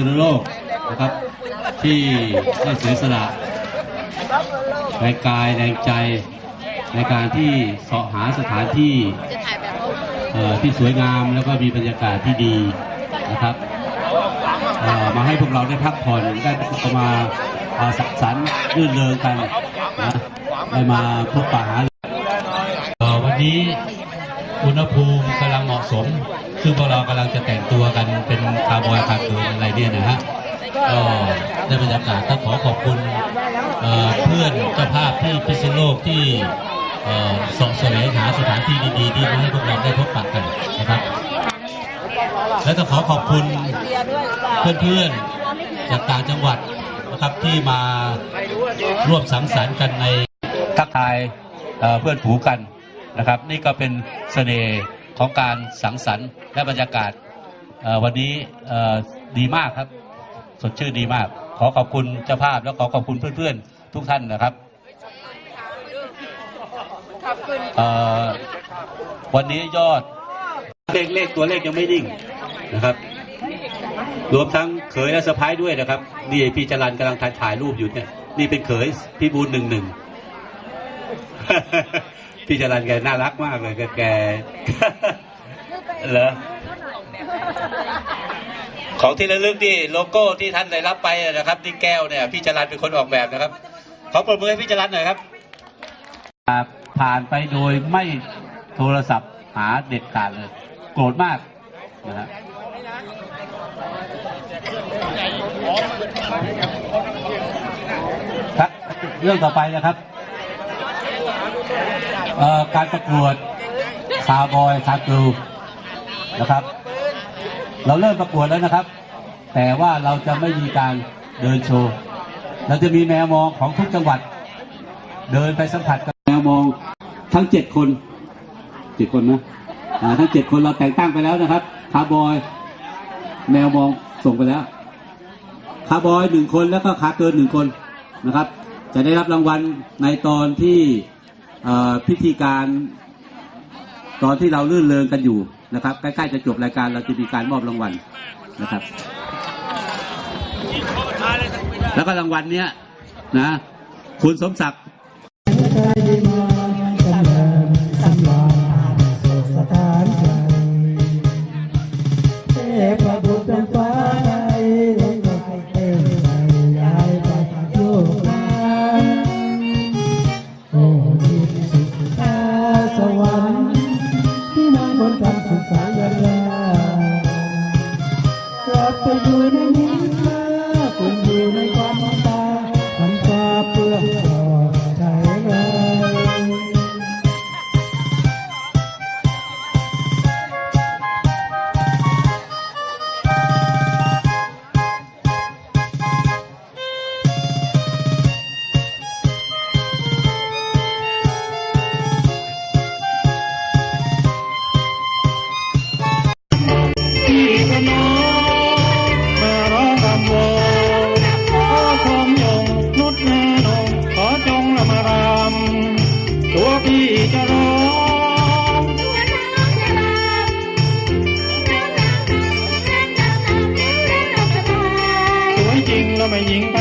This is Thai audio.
สุนโลกนะครับ ที่ได้เสียสละแรงกายแรงใจในการที่เสาะหาสถานที่ที่สวยงามแล้วก็มีบรรยากาศที่ดีนะครับมาให้พวกเราได้พักผ่อนได้มาสังสรรค์รื่นเริงกันนะได้มาพบปะหาวันนี้อุณหภูมิกำลังเหมาะสม ซึ่งพวกเรากำลังจะแต่งตัวกันเป็นคาร์บอยคาร์เกินอะไรเนี่ยนะฮะก็ได้บรรยากาศก็ขอขอบคุณเเพื่อนเจ้าภาพที่พิษณุโลกที่ส่องแสวงหาสถานที่ดีๆที่มาให้พวกเราได้พบปะกันนะครับ และก็ขอขอบคุณเพื่อนๆจากต่างจังหวัดนะครับที่มาร่วมสังสรรค์กันในทักทายเเพื่อนผูกันนะครับ นี่ก็เป็นเสน่ห์ ของการสังสรรค์และบรรยากาศเอ่อวันนี้เอ่อดีมากครับ สดชื่นดีมาก ขอขอบคุณเจ้าภาพและขอขอบคุณเพื่อนๆ ทุกท่านนะครับเอ่อวันนี้ยอดเลขเลขตัวเลขยังไม่นิ่งนะครับ รวมทั้งเขยและสะพ้ายด้วยนะครับ นี่พี่จรันกำลังถ่ายถ่ายรูปอยู่เนี่ย นี่เป็นเขยพี่บูลหนึ่งหนึ่ง พี่จรันแกน่ารักมากเลยแกแกเหรอของที่ระลึกนี่โลโก้ที่ท่านได้รับไปนะครับที่แก้วเนี่ยพี่จรันเป็นคนออกแบบนะครับ ขอปรบมือให้พี่จรันหน่อยครับ ผ่านไปโดยไม่โทรศัพท์หาเด็ดขาดเลย โกรธมากนะฮะครับเรื่องต่อไปนะครับเอ่อ การประกวดคาร์บอยคาร์กิลนะครับ เราเริ่มประกวดแล้วนะครับ แต่ว่าเราจะไม่มีการเดินโชว์เราจะมีแมวมองของทุกจังหวัด เดินไปสัมผัสกับแมวมองทั้งเจ็ดคนเจ็ดคนนะทั้งเจ็ดคนเราแต่งตั้งไปแล้วนะครับคาร์บอย แมวมองส่งไปแล้วคาร์บอยหนึ่งคนแล้วก็คาเกินหนึ่งคนนะครับ จะได้รับรางวัลในตอนที่ พิธีการตอนที่เราลื่นเริงกันอยู่นะครับ ใกล้ๆจะจบรายการเราจะมีการมอบรางวัลนะครับ แล้วก็รางวัลเนี้ยนะ คุณสมศักดิ์ 赢。